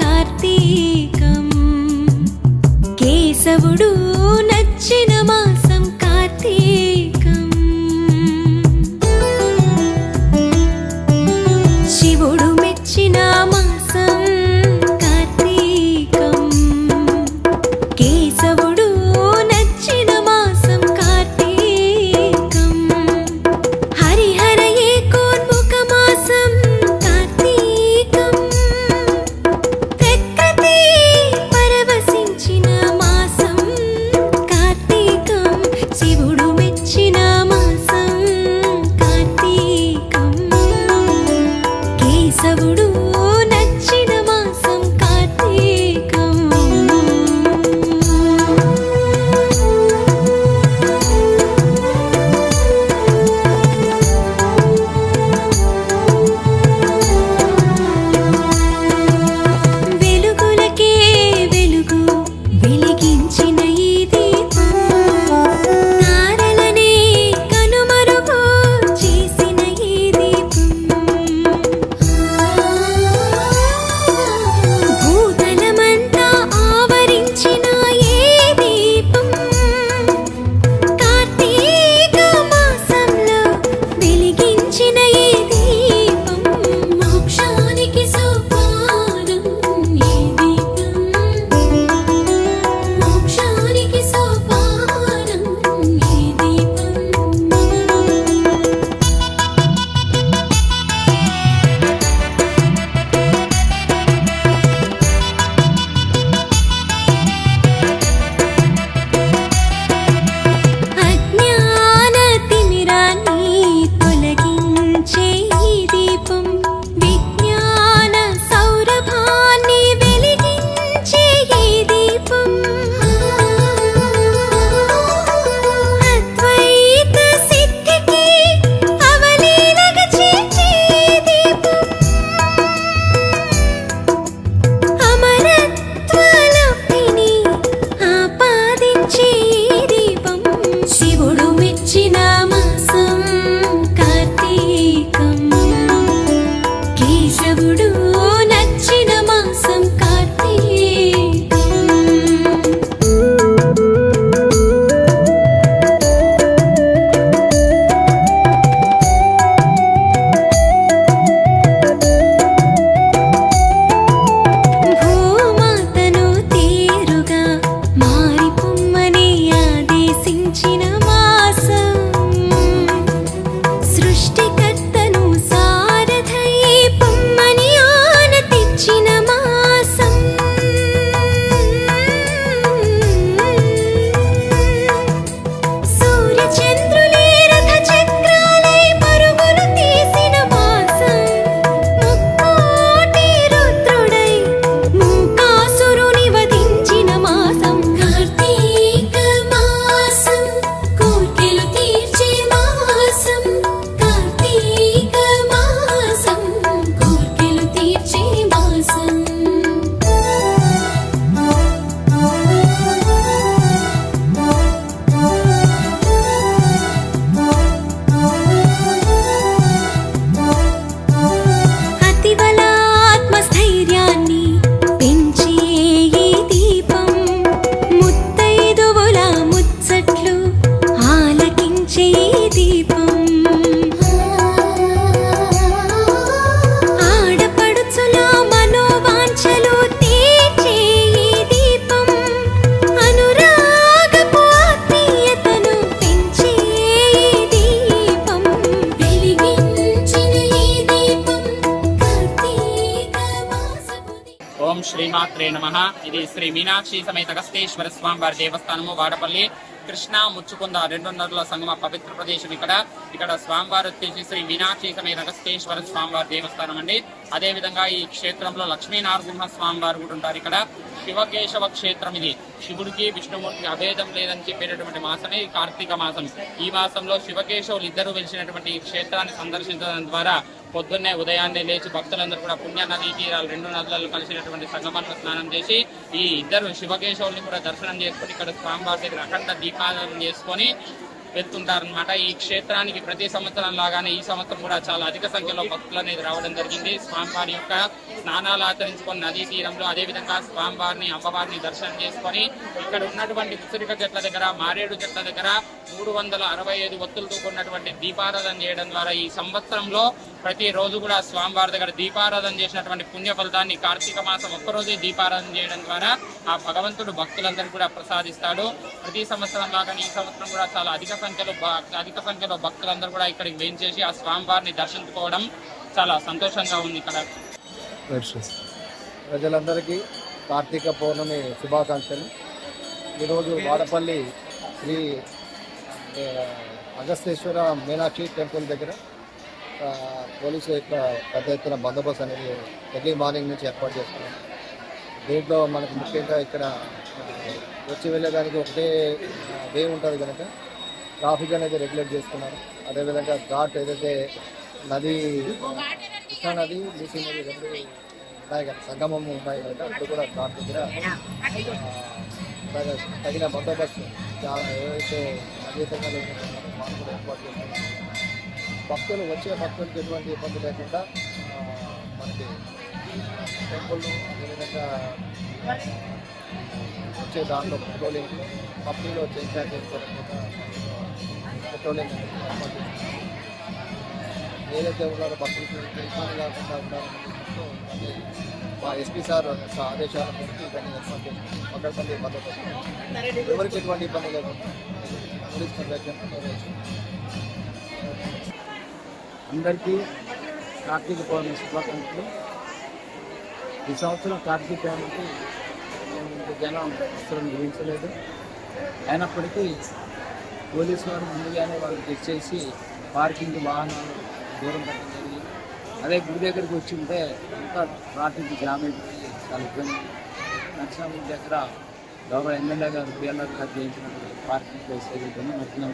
కార్తీకం. కేశవుడు నచ్చిన మా ఓం శ్రీమాత్రే నమ. ఇది శ్రీ మీనాక్షి సమేత అగస్తేశ్వర స్వామి వారి దేవస్థానము వాడపల్లి కృష్ణ ముచ్చుకుంద రెండు నదుల సంగమ పవిత్ర ప్రదేశం ఇక్కడ. ఇక్కడ స్వామివారు వచ్చేసి శ్రీ మీనాక్షి సమేత అగస్తేశ్వర స్వామివారి దేవస్థానం అండి. అదే విధంగా ఈ క్షేత్రంలో లక్ష్మీనారసింహ స్వామివారు కూడా ఉంటారు ఇక్కడ. శివకేశవ క్షేత్రం ఇది. శివుడికి విష్ణుమూర్తికి అభేదం లేదని చెప్పేటటువంటి మాసమే కార్తీక మాసం. ఈ మాసంలో శివకేశవులు ఇద్దరు వెలిసినటువంటి ఈ క్షేత్రాన్ని సందర్శించడం ద్వారా పొద్దున్నే ఉదయాన్నే లేచి భక్తులందరూ కూడా పుణ్య నదీ తీరాలు రెండు నదులలో కలిసినటువంటి సంగమంలో స్నానం చేసి ఈ ఇద్దరు శివకేశవుల్ని కూడా దర్శనం చేసుకొని ఇక్కడ స్వామివారి దగ్గర అఖండ దీపాలను చేసుకొని వెళ్తుంటారనమాట ఈ క్షేత్రానికి ప్రతి సంవత్సరం లాగానే ఈ సంవత్సరం కూడా చాలా అధిక సంఖ్యలో భక్తులు అనేది రావడం జరిగింది. స్వామివారి యొక్క స్నానాలు ఆచరించుకొని నదీ తీరంలో అదేవిధంగా స్వామివారిని అమ్మవారిని దర్శనం చేసుకొని ఇక్కడ ఉన్నటువంటి ఉసిరిక చెట్ల దగ్గర మారేడు చెట్ల దగ్గర మూడు వందల అరవై ఐదు ఒత్తులతో కూడినటువంటి దీపారాధన చేయడం ద్వారా ఈ సంవత్సరంలో ప్రతి రోజు కూడా స్వామివారి దగ్గర దీపారాధన చేసినటువంటి పుణ్య ఫలితాన్ని కార్తీక మాసం ఒక్కరోజే దీపారాధన చేయడం ద్వారా ఆ భగవంతుడు భక్తులందరికీ కూడా ప్రసాదిస్తాడు. ప్రతి సంవత్సరం లాగానే ఈ సంవత్సరం కూడా చాలా అధిక సంఖ్యలో అధిక సంఖ్యలో భక్తులందరూ కూడా ఇక్కడికి వేయించేసి ఆ స్వామివారిని దర్శించుకోవడం చాలా సంతోషంగా ఉంది ఇక్కడ. ప్రజలందరికీ కార్తీక పౌర్ణమి శుభాకాంక్షలు. ఈరోజు వాడపల్లి శ్రీ అగస్తేశ్వర మీనాక్షి టెంపుల్ దగ్గర పోలీసు యొక్క పెద్ద ఎత్తున బందోబస్తు అనేది ఎర్లీ మార్నింగ్ నుంచి ఏర్పాటు చేస్తున్నాం. దీంట్లో మనకు ముఖ్యంగా ఇక్కడ వచ్చి వెళ్ళేదానికి ఒకటే వే ఉంటుంది కనుక ట్రాఫిక్ అనేది రెగ్యులేట్ చేస్తున్నారు. అదేవిధంగా ఘాట్ ఏదైతే నది కృష్ణా నది మూసీ నది రెండు ఉన్నాయి కదా సంగమం ఉన్నాయి కదా అప్పుడు కూడా ఘాట్ దగ్గర తగిన బందోబస్తు చాలా ఏవైతే అతీతంగా ఉన్నారో కూడా ఏర్పాటు భక్తులు వచ్చే భక్తులకు ఎటువంటి ఇబ్బంది లేకుండా మనకి టెంపుల్ అదేవిధంగా వచ్చే దాంట్లో పెట్రోలింగ్ కంపెనీలో వచ్చే చేసుకోవడం పెట్రోలింగ్ ఏదైతే ఉన్నారో భక్తులకు ఇబ్బంది కాకుండా ఉండాలని మా ఎస్పీ సార్ ఆదేశాల మేరకు ఇవన్నీ ఏర్పాటు చేస్తున్నాం పక్కడపల్లి భద్రత ఎవరికి ఎటువంటి ఇబ్బంది లేకుండా పోలీస్ ప్రొటెక్షన్ అందరికీ కార్తీక పౌర్ణమి శుభాకాంక్షలు. ఈ సంవత్సరం కార్తీక పౌర్ణమికి జనం అసలు గురించలేదు అయినప్పటికీ పోలీసు వారు ముందుగానే వాళ్ళు చెక్ చేసి పార్కింగ్ వాహనాలు దూరం పెట్టడం జరిగింది. అదే గుడి దగ్గరికి వచ్చి ఉంటే అంతా ట్రాఫిక్ జామ్ అయిపోయి చాలా ఇబ్బంది దగ్గర గౌరవ ఎమ్మెల్యే గారు పిఎల్ఆర్ గారు చేయించినటువంటి పార్కింగ్ ప్లేస్ ఏదైతే నరసింహ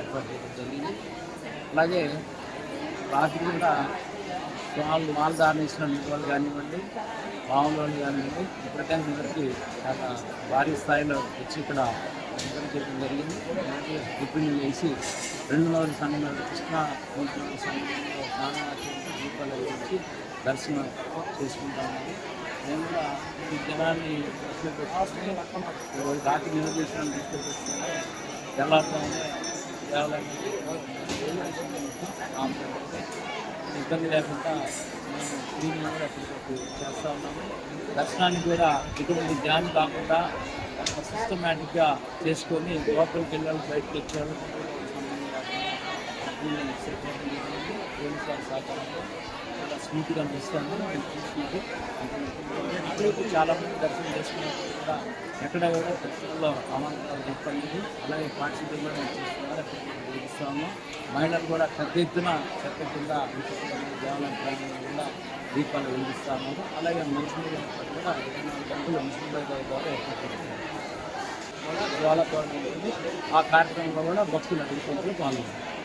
ఏర్పాటు చేయడం జరిగింది. అలాగే రాత్రి కూడా వాళ్ళు వాళ్ళు దారినిచ్చిన వాళ్ళు కానివ్వండి మామూలు వాళ్ళు కానివ్వండి ఇప్పటికైనా అందరికీ చాలా భారీ స్థాయిలో వచ్చి ఇక్కడ ఎంకరేజ్ చేయడం జరిగింది. అలాగే టిఫిన్ వేసి రెండు రోజుల సమయంలో కృష్ణ మూడు నగర సంఘంలో స్నానాచరణ దీపాలు వెలిగించి దర్శనం చేసుకుంటామండి మేము కూడా ఈ జనాన్ని దృష్టిలో పెట్టుకుని రాత్రి నిర్దేశం దృష్టిలో పెట్టుకుని తెల్లారుతోనే దేవాలయానికి ఇబ్బంది లేకుండా మేము దీన్ని కూడా ఎప్పటికప్పుడు చేస్తూ ఉన్నాము. దర్శనానికి కూడా ఎటువంటి ధ్యానం కాకుండా సిస్టమేటిక్గా చేసుకొని లోపలికి వెళ్ళాలి బయటకు వచ్చారు పోలీసు వారి సహకారంతో చాలా స్మూత్గా అనిపిస్తుంది. అక్కడికి చాలా మంది దర్శనం చేసుకున్నప్పుడు కూడా ఎక్కడ కూడా దర్శనంలో అమాంతరాలు చెప్పలేదు అలాగే పార్టిసిపేట్ కూడా చేస్తున్నారు చూపిస్తాము మహిళలు కూడా పెద్ద ఎత్తున చెత్త కింద దేవాలయం ప్రాంగణంలో కూడా దీపాలు వెలిగిస్తాము. అలాగే మంచినీరు కూడా ఇరవై గంటలు మున్సిపల్ ద్వారా ఏర్పాటు కూడా జ్వాల పౌర్ణమి ఆ కార్యక్రమంలో కూడా భక్తులు అధికంగా పాల్గొన్నారు